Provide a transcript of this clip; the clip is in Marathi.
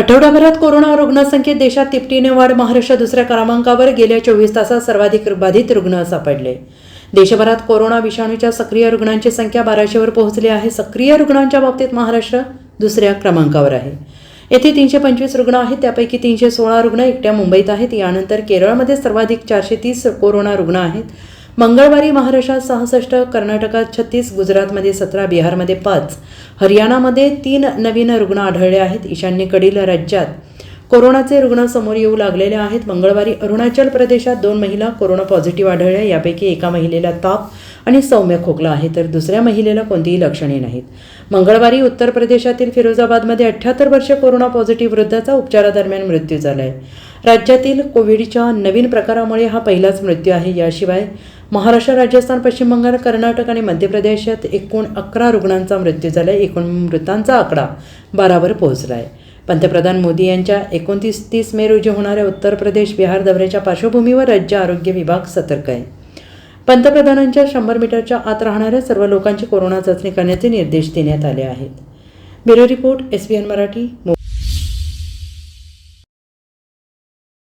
आठवड्याभरात कोरोना रुग्णसंख्येत देशात तिपटीने वाढ महाराष्ट्र दुसऱ्या क्रमांकावर गेल्या चोवीस तासात सर्वाधिक बाधित रुग्ण सापडले. देशभरात कोरोना विषाणूच्या सक्रिय रुग्णांची संख्या बाराशेवर पोहोचली आहे. सक्रिय रुग्णांच्या बाबतीत महाराष्ट्र दुसऱ्या क्रमांकावर आहे. येथे तीनशे पंचवीस रुग्ण आहेत त्यापैकी तीनशे सोळा रुग्ण एकट्या मुंबईत आहेत. यानंतर केरळमध्ये सर्वाधिक चारशे तीस कोरोना रुग्ण आहेत. मंगळवारी महाराष्ट्रात सहासष्ट कर्नाटकात छत्तीस गुजरातमध्ये सतरा बिहारमध्ये पाच. हरियाणामध्ये तीन नवीन रुग्ण आढळले आहेत. ईशान्येकडील राज्यात कोरोनाचे रुग्ण समोर येऊ लागलेले आहेत. मंगळवारी अरुणाचल प्रदेशात दोन महिला कोरोना पॉझिटिव्ह आढळल्या. यापैकी एका महिलेला ताप आणि सौम्य खोकला आहे. तर दुसऱ्या महिलेला कोणतीही लक्षणे नाहीत. मंगळवारी उत्तर प्रदेशातील फिरोजाबादमध्ये अठ्ठ्याहत्तर वर्षे कोरोना पॉझिटिव्ह वृद्धाचा उपचारादरम्यान मृत्यू झाला आहे राज्यातील कोविडच्या नवीन प्रकारामुळे हा पहिलाच मृत्यू आहे. याशिवाय महाराष्ट्र राजस्थान पश्चिम बंगाल कर्नाटक आणि मध्य प्रदेशात एकूण अकरा रुग्णांचा मृत्यू झाला आहे एकूण मृतांचा आकडा बारावर पोहोचला आहे पंतप्रधान मोदी यांच्या एकोणतीस तीस मे रोजी होणाऱ्या उत्तर प्रदेश बिहार दौऱ्याच्या पार्श्वभूमीवर राज्य आरोग्य विभाग सतर्क आहे. पंतप्रधानांच्या शंभर मीटरच्या आत राहणाऱ्या सर्व लोकांची कोरोना चाचणी करण्याचे निर्देश देण्यात आले आहेत. Bureau report S B N Marathi